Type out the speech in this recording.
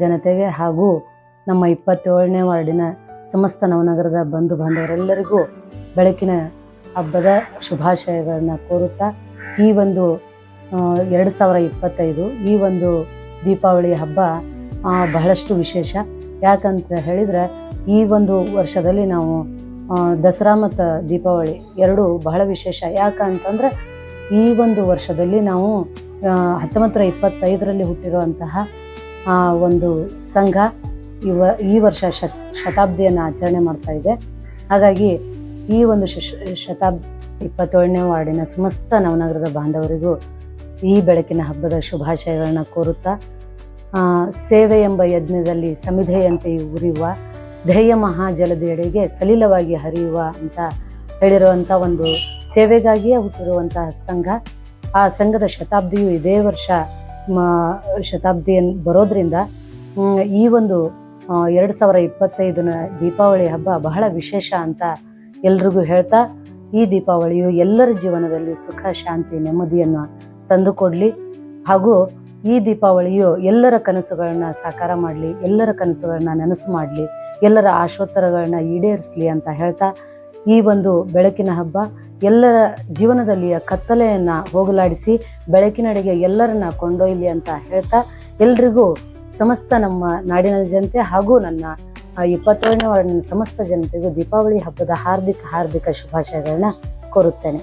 ಜನತೆಗೆ ಹಾಗೂ ನಮ್ಮ ಇಪ್ಪತ್ತೇಳನೇ ವಾರ್ಡಿನ ಸಮಸ್ತ ನವನಗರದ ಬಂಧು ಬಾಂಧವರೆಲ್ಲರಿಗೂ ಬೆಳಕಿನ ಹಬ್ಬದ ಶುಭಾಶಯಗಳನ್ನು ಕೋರುತ್ತಾ ಈ ಒಂದು ಎರಡು ಸಾವಿರ ಇಪ್ಪತ್ತೈದು, ಈ ಒಂದು ದೀಪಾವಳಿ ಹಬ್ಬ ಬಹಳಷ್ಟು ವಿಶೇಷ. ಯಾಕಂತ ಹೇಳಿದ್ರೆ ಈ ಒಂದು ವರ್ಷದಲ್ಲಿ ನಾವು ದಸರಾ ಮತ್ತು ದೀಪಾವಳಿ ಎರಡೂ ಬಹಳ ವಿಶೇಷ. ಯಾಕಂತಂದರೆ ಈ ಒಂದು ವರ್ಷದಲ್ಲಿ ನಾವು ಹತ್ತೊಂಬತ್ತರ ಇಪ್ಪತ್ತೈದರಲ್ಲಿ ಹುಟ್ಟಿರುವಂತಹ ಆ, ಒಂದು ಸಂಘ ಇವ ಈ ವರ್ಷ ಶತಾಬ್ದಿಯನ್ನು ಆಚರಣೆ ಮಾಡ್ತಾ ಇದೆ. ಹಾಗಾಗಿ ಈ ಒಂದು ಶತಾಬ್ದಿ ಇಪ್ಪತ್ತೇಳನೇ ವಾರ್ಡಿನ ಸಮಸ್ತ ನವನಗರದ ಬಾಂಧವರಿಗೂ ಈ ಬೆಳಕಿನ ಹಬ್ಬದ ಶುಭಾಶಯಗಳನ್ನ ಕೋರುತ್ತಾ ಸೇವೆ ಎಂಬ ಯಜ್ಞದಲ್ಲಿ ಸಮಿಧೆಯಂತೆ ಉರಿಯುವ ಧ್ಯೇಯ ಮಹಾಜಲದೆಡೆಗೆ ಸಲೀಲವಾಗಿ ಹರಿಯುವ ಅಂತ ಹೇಳಿರುವಂಥ ಒಂದು ಸೇವೆಗಾಗಿಯೇ ಹುಟ್ಟಿರುವಂತಹ ಸಂಘ. ಆ ಸಂಘದ ಶತಾಬ್ದಿಯು ಇದೇ ವರ್ಷ ಶತಾಬ್ದಿಯನ್ನು ಬರೋದ್ರಿಂದ ಈ ಒಂದು ಎರಡು ಸಾವಿರ ಇಪ್ಪತ್ತೈದನ ದೀಪಾವಳಿ ಹಬ್ಬ ಬಹಳ ವಿಶೇಷ ಅಂತ ಎಲ್ರಿಗೂ ಹೇಳ್ತಾ, ಈ ದೀಪಾವಳಿಯು ಎಲ್ಲರ ಜೀವನದಲ್ಲಿ ಸುಖ, ಶಾಂತಿ, ನೆಮ್ಮದಿಯನ್ನು ತಂದುಕೊಡ್ಲಿ. ಹಾಗೂ ಈ ದೀಪಾವಳಿಯು ಎಲ್ಲರ ಕನಸುಗಳನ್ನ ಸಾಕಾರ ಮಾಡಲಿ, ಎಲ್ಲರ ಕನಸುಗಳನ್ನ ನನಸು ಮಾಡಲಿ, ಎಲ್ಲರ ಆಶೋತ್ತರಗಳನ್ನ ಈಡೇರಿಸಲಿ ಅಂತ ಹೇಳ್ತಾ ಈ ಒಂದು ಬೆಳಕಿನ ಹಬ್ಬ ಎಲ್ಲರ ಜೀವನದಲ್ಲಿಯ ಕತ್ತಲೆಯನ್ನು ಹೋಗಲಾಡಿಸಿ ಬೆಳಕಿನಡೆಗೆ ಎಲ್ಲರನ್ನ ಕೊಂಡೊಯ್ಯಲಿ ಅಂತ ಹೇಳ್ತಾ ಎಲ್ರಿಗೂ ಸಮಸ್ತ ನಮ್ಮ ನಾಡಿನ ಜನತೆ ಹಾಗೂ ನನ್ನ ಇಪ್ಪತ್ತೇಳನೇ ವಾರ್ಡಿನ ಸಮಸ್ತ ಜನತೆಗೂ ದೀಪಾವಳಿ ಹಬ್ಬದ ಹಾರ್ದಿಕ ಹಾರ್ದಿಕ ಶುಭಾಶಯಗಳನ್ನ ಕೋರುತ್ತೇನೆ.